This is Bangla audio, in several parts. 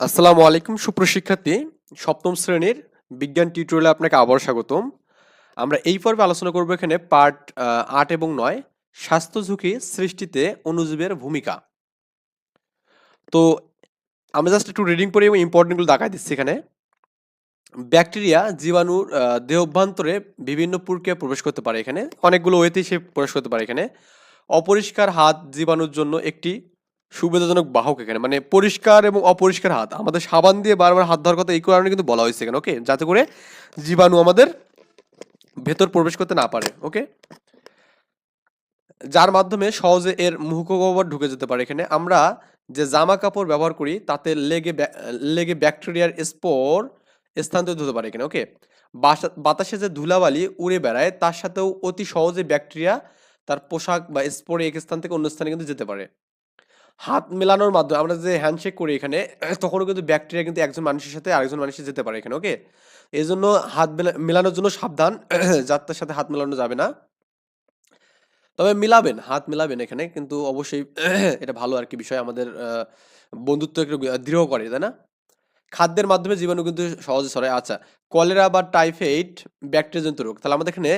আসসালামু আলাইকুম সুপ্রশিক্ষার্থী সপ্তম শ্রেণির বিজ্ঞান টিউটোরিয়ালে আপনাকে আবার স্বাগতম। আমরা এই পর্বে আলোচনা করব এখানে পার্ট আট এবং নয়, স্বাস্থ্য ঝুঁকি সৃষ্টিতে অণুজীবের ভূমিকা। তো আমি জাস্ট একটু রিডিং পড়ি এবং ইম্পর্টেন্টগুলো দেখাই দিচ্ছি এখানে। ব্যাকটেরিয়া জীবাণুর দেহ অভ্যন্তরে বিভিন্ন প্রক্রিয়া প্রবেশ করতে পারে এখানে। অনেকগুলো ওয়েতেই সে প্রবেশ করতে পারে এখানে। অপরিষ্কার হাত জীবাণুর জন্য একটি সুবিধাজনক বাহক এখানে মানে পরিষ্কার এবং অপরিষ্কার হাত। আমাদের সাবান দিয়ে বারবার হাত ধোয়ার কথা এই কারণে কিন্তু বলা হয়েছে এখানে, ওকে? যাতে করে জীবাণু আমাদের ভেতর প্রবেশ করতে না পারে, ওকে? যার মাধ্যমে সহজে এর মুখগহ্বর ঢুকে যেতে পারে এখানে। আমরা যে জামা কাপড় ব্যবহার করি, তাতে লেগে লেগে ব্যাকটেরিয়ার স্পোর স্থানান্তরিত হতে পারে এখানে, ওকে? বাতাসে যে ধুলাবালি উড়ে বেড়ায়, তার সাথেও অতি সহজে ব্যাকটেরিয়া তার পোশাক বা স্পোরে এক স্থান থেকে অন্য স্থানে কিন্তু যেতে পারে। হাত মেলানোর মাধ্যমে, আমরা যে হ্যান্ডশেক করি এখানে, তখনও কিন্তু ব্যাকটেরিয়া কিন্তু একজন মানুষের সাথে আরেকজন মানুষের যেতে পারে এখানে ওকে এই জন্য হাত মেলানোর জন্য সাবধান যাত্রার সাথে হাত মেলানো যাবে না। তবে মিলাবেন, হাত মিলাবেন এখানে, কিন্তু অবশ্যই এটা ভালো আর কি বিষয় আমাদের বন্ধুত্ব একটু দৃঢ় করে, তাই না? খাদ্যের মাধ্যমে জীবাণু কিন্তু সহজে ছড়ায়। আচ্ছা কলেরা বা টাইফয়েড ব্যাকটেরিয়াজনিত রোগ, তাহলে আমাদের এখানে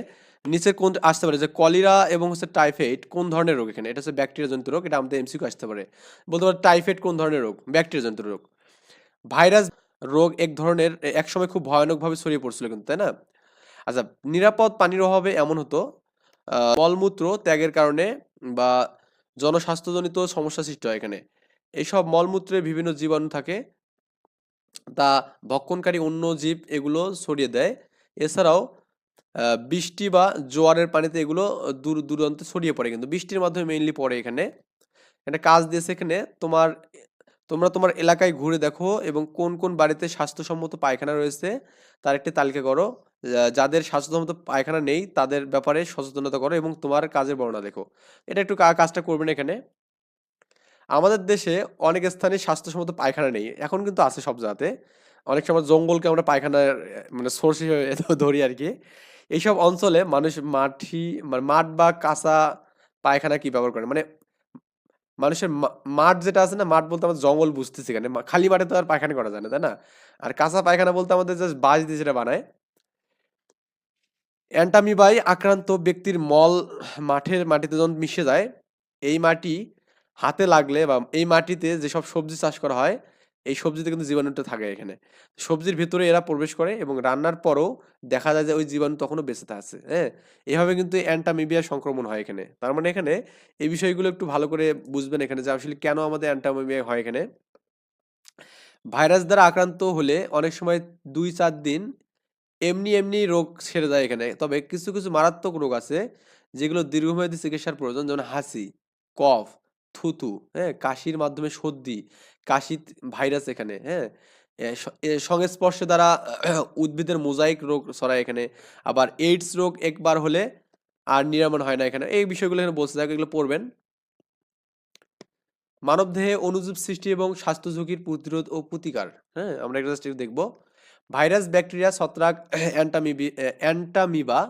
নিচের কোন আসতে পারে? যে কলেরা এবং হচ্ছে টাইফয়েড কোন ধরনের রোগ এখানে? এটা হচ্ছে ব্যাকটেরিয়া ব্যাকটেরিয়াজনিত রোগ, এটা আমাদের এমসিকিউ আসতে পারে। বলতে পারে টাইফয়েড কোন ধরনের রোগ? ব্যাকটেরিয়া ব্যাকটেরিয়াজনিত রোগ। ভাইরাস রোগ এক ধরনের একসময় খুব ভয়ানকভাবে ছড়িয়ে পড়ছিল কিন্তু, তাই না? আচ্ছা নিরাপদ পানির অভাবে এমন হতো মলমূত্র ত্যাগের কারণে বা জনস্বাস্থ্যজনিত সমস্যা সৃষ্টি হয় এখানে। এইসব মলমূত্রে বিভিন্ন জীবাণু থাকে, তা ভক্ষণকারী অন্য জীব এগুলো ছড়িয়ে দেয়। এছাড়াও বৃষ্টি বা জোয়ারের পানিতে এগুলো দূর দূরান্তে ছড়িয়ে পড়ে। কিন্তু বৃষ্টির মাধ্যমে মেইনলি পড়ে এখানে। একটা কাজ দিয়েছে এখানে, তোমার, তোমরা তোমার এলাকায় ঘুরে দেখো এবং কোন কোন বাড়িতে স্বাস্থ্যসম্মত পায়খানা রয়েছে, তার একটি তালিকা করো। যাদের স্বাস্থ্যসম্মত পায়খানা নেই, তাদের ব্যাপারে সচেতনতা করো এবং তোমার কাজের বর্ণনা দেখো এটা একটু কাজটা করবেন এখানে। আমাদের দেশে অনেক স্থানে স্বাস্থ্যসম্মত পায়খানা নেই। এখন কিন্তু আছে সব জায়গাতে। অনেক সময় জঙ্গলকে আমরা পায়খানার মানে সোর্স হিসেবে ধরি আর কি এইসব অঞ্চলে মানুষ মাটি মাঠ বা কাঁচা পায়খানা কি ব্যবহার করে? মানে মানুষের মাঠ যেটা আছে না, মাঠ বলতে আমাদের জঙ্গল বুঝতেছি এখানে। খালি মাঠে তো আর পায়খানা করা যায় না, তাই না? আর কাঁচা পায়খানা বলতে আমাদের জাস্ট বাঁশ দিয়ে যেটা বানায়। অ্যান্টামিবাই আক্রান্ত ব্যক্তির মল মাঠের মাটিতে যখন মিশে যায়, এই মাটি হাতে লাগলে বা এই মাটিতে যেসব সবজি চাষ করা হয় এই সবজিতে কিন্তু জীবাণুটা থাকে এখানে। সবজির ভিতরে এরা প্রবেশ করে এবং রান্নার পরও দেখা যায় যে ওই জীবাণু তখনও বেঁচে আছে হ্যাঁ? এভাবে কিন্তু অ্যান্টামিবিয়া সংক্রমণ হয় এখানে। তার মানে এখানে এই বিষয়গুলো একটু ভালো করে বুঝবেন এখানে যে আসলে কেন আমাদের অ্যান্টামিবিয়া হয় এখানে। ভাইরাস দ্বারা আক্রান্ত হলে অনেক সময় দুই চার দিন এমনি এমনি রোগ সেরে যায় এখানে। তবে কিছু কিছু মারাত্মক রোগ আছে যেগুলো দীর্ঘমেয়াদী চিকিৎসার প্রয়োজন, যেমন হাসি, কফ, থুতু হ্যাঁ? কাশির মাধ্যমে সর্দি কাশি ভাইরাস এখানে হ্যাঁ? সংস্পর্শে দ্বারা উদ্ভিদের মোজাইক রোগ ছড়ায় এখানে। আবার এইডস রোগ একবার হলে আর নিরাময় হয় না এখানে। এই বিষয়গুলো এখানে বলতে থাকে এগুলো পড়বেন। মানবদেহে অনুজীব সৃষ্টি এবং স্বাস্থ্য ঝুঁকির প্রতিরোধ ও প্রতিকার হ্যাঁ? আমরা একটু দেখব। ভাইরাস, ব্যাকটেরিয়া, ছত্রাক, অ্যান্টামিবি অ্যান্টামিবা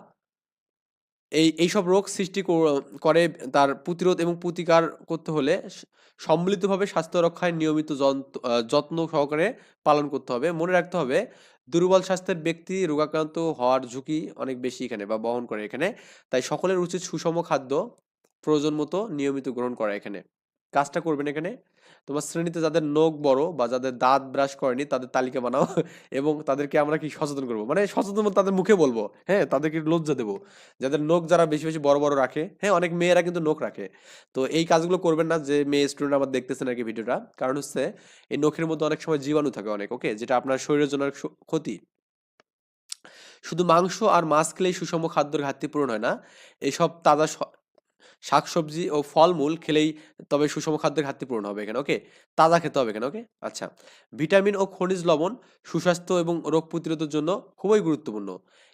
এই, এইসব রোগ সৃষ্টি করে তার প্রতিরোধ এবং প্রতিকার করতে হলে সম্মিলিতভাবে স্বাস্থ্য রক্ষায় নিয়মিত যত্ন সহকারে পালন করতে হবে। মনে রাখতে হবে, দুর্বল স্বাস্থ্যের ব্যক্তি রোগাক্রান্ত হওয়ার ঝুঁকি অনেক বেশি এখানে বা বহন করে এখানে। তাই সকলের উচিত সুষম খাদ্য প্রয়োজন মতো নিয়মিত গ্রহণ করা এখানে। কাজটা করবেন এখানে। তোমার শ্রেণীতে যাদের নখ বড় বা যাদের দাঁত ব্রাশ করেনি, তাদের তালিকা বানাও এবং তাদেরকে আমরা কি সচেতন করব? মানে সচেতন তাদের মুখে বলব হ্যাঁ তাদেরকে লজ্জা দেবো। যাদের নখ যারা বেশি বেশি, বড় বড় রাখে হ্যাঁ অনেক মেয়েরা কিন্তু নখ রাখে। তো এই কাজগুলো করবেন না যে মেয়ে স্টুডেন্ট আমার দেখতেছেন আর কি ভিডিওটা। কারণ হচ্ছে এই নখের মধ্যে অনেক সময় জীবাণু থাকে অনেক ওকে যেটা আপনার শরীরের জন্য ক্ষতি। শুধু মাংস আর মাছ খেলেই সুষম খাদ্যের ঘাটতি পূরণ হয় না। এইসব তাজা শাকসবজি ও ফলমূল খেলেই তবে সুষম খাদ্যের ঘাটতি পূরণ হবে এখানে ওকে তাজা খেতে হবে এখানে ওকে আচ্ছা ভিটামিন ও খনিজ লবণ সুস্বাস্থ্য এবং রোগ প্রতিরোধের জন্য খুবই গুরুত্বপূর্ণ।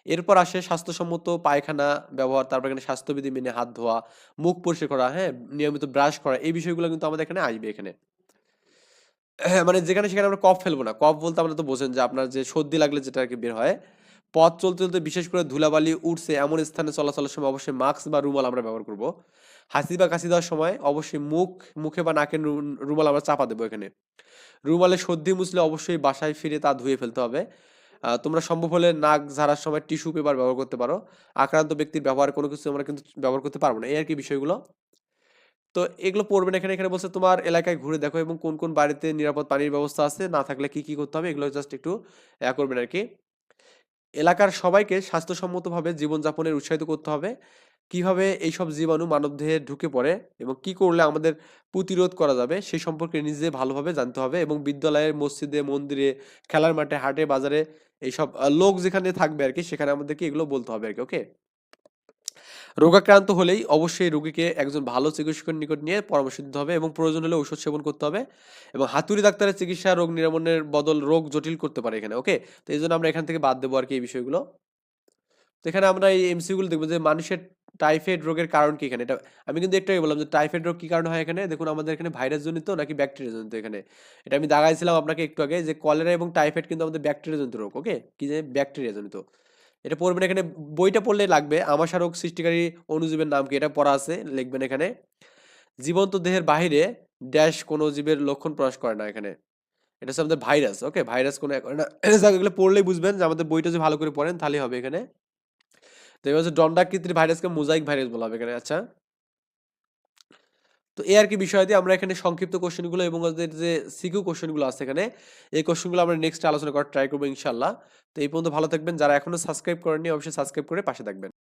এরপর আসে স্বাস্থ্যসম্মত পায়খানা ব্যবহার তারপর এখানে স্বাস্থ্যবিধি মেনে হাত ধোয়া মুখ পরিষ্কার করা হ্যাঁ? নিয়মিত ব্রাশ করা এই বিষয়গুলো কিন্তু আমাদের এখানে আসবে এখানে। হ্যাঁ, মানে যেখানে সেখানে আমরা কফ ফেলব না। কফ বলতে আমরা তো বোঝেন যে আপনার যে সর্দি লাগলে যেটা আর কি বের হয় পথ চলতে চলতে বিশেষ করে ধুলাবালি উঠছে, এমন স্থানে চলাচলের সময় অবশ্যই মাস্ক বা রুমাল আমরা ব্যবহার করব। হাসি বা কাশি দেওয়ার সময় অবশ্যই মুখ, মুখে বা নাকের রুমাল আমরা চাপা দেবো এখানে। রুমালে সর্দি মুছলে অবশ্যই বাসায় ফিরে তা ধুয়ে ফেলতে হবে। তোমরা সম্ভব হলে নাক ঝাড়ার সময় টিস্যু পেপার ব্যবহার করতে পারো। আক্রান্ত ব্যক্তির ব্যবহার কোনো কিছু আমরা কিন্তু ব্যবহার করতে পারব না, এই আর কি বিষয়গুলো। তো এগুলো পড়বেন এখানে এখানে বলছে তোমার এলাকায় ঘুরে দেখো এবং কোন কোন বাড়িতে নিরাপদ পানির ব্যবস্থা আছে, না থাকলে কি কি করতে হবে, এগুলো জাস্ট একটু করবেন আর কি। এলাকার সবাইকে স্বাস্থ্যসম্মতভাবে জীবনযাপনের উৎসাহিত করতে হবে। কীভাবে এইসব জীবাণু মানবদেহে ঢুকে পড়ে এবং কি করলে আমাদের প্রতিরোধ করা যাবে, সে সম্পর্কে নিজে ভালোভাবে জানতে হবে এবং বিদ্যালয়ের মসজিদে, মন্দিরে, খেলার মাঠে, হাটে, বাজারে এইসব লোক যেখানে থাকবে আর কি সেখানে আমাদেরকে এগুলো বলতে হবে আর কি ওকে রোগাক্রান্ত হলেই অবশ্যই রোগীকে একজন ভালো চিকিৎসকের নিকট নিয়ে পরামর্শ দিতে হবে এবং প্রয়োজন হলে ঔষধ সেবন করতে হবে এবং হাতুড়ি ডাক্তারের চিকিৎসা রোগ নিরামনের বদল রোগ জটিল করতে পারে এখানে ওকে তো এই জন্য আমরা এখান থেকে বাদ দেবো আর কি এই বিষয়গুলো। তো এখানে আমরা এই এমসিগুলো দেখব যে মানুষের টাইফয়েড রোগের কারণ কি এখানে? এটা আমি কিন্তু একটু আগে বললাম যে টাইফয়েড রোগ কি কারণ হয় এখানে? দেখুন, আমাদের এখানে ভাইরাস জনিত নাকি ব্যাকটেরিয়া জনিত এখানে? এটা আমি দাগাইছিলাম আপনাকে একটু আগে যে কলেরা এবং টাইফয়েড কিন্তু আমাদের ব্যাকটেরিয়া জনিত রোগ ওকে কি যে ব্যাকটেরিয়া জনিত। এটা পড়বেন এখানে, বইটা পড়লে লাগবে। আমাশারক সৃষ্টিকারী অনুজীবের নাম কি? এটা পড়া আছে, লিখবেন এখানে। জীবন্ত দেহের বাহিরে ড্যাশ কোনো জীবের লক্ষণ প্রকাশ করে না এখানে। এটা হচ্ছে আমাদের ভাইরাস ওকে ভাইরাস কোনো এগুলো পড়লেই বুঝবেন যে আমাদের বইটা যদি ভালো করে পড়েন তাহলে হবে এখানে। তো এবার হচ্ছে ডন্ডাকৃতির ভাইরাসকে মোজাইক ভাইরাস বলা হবে এখানে আচ্ছা? তো এই আর কি বিষয় দিয়ে আমরা এখানে সংক্ষিপ্ত কোশ্চেনগুলো এবং ওদের যে সিকিউ কোশ্চেনগুলো আছে এখানে, এই কোশ্চেনগুলো আমরা নেক্সট আলোচনা করার ট্রাই করব ইনশাল্লাহ তো এই পর্যন্ত ভালো থাকবেন। যারা এখনও সাবস্ক্রাইব করেননি, অবশ্যই সাবস্ক্রাইব করে পাশে থাকবেন।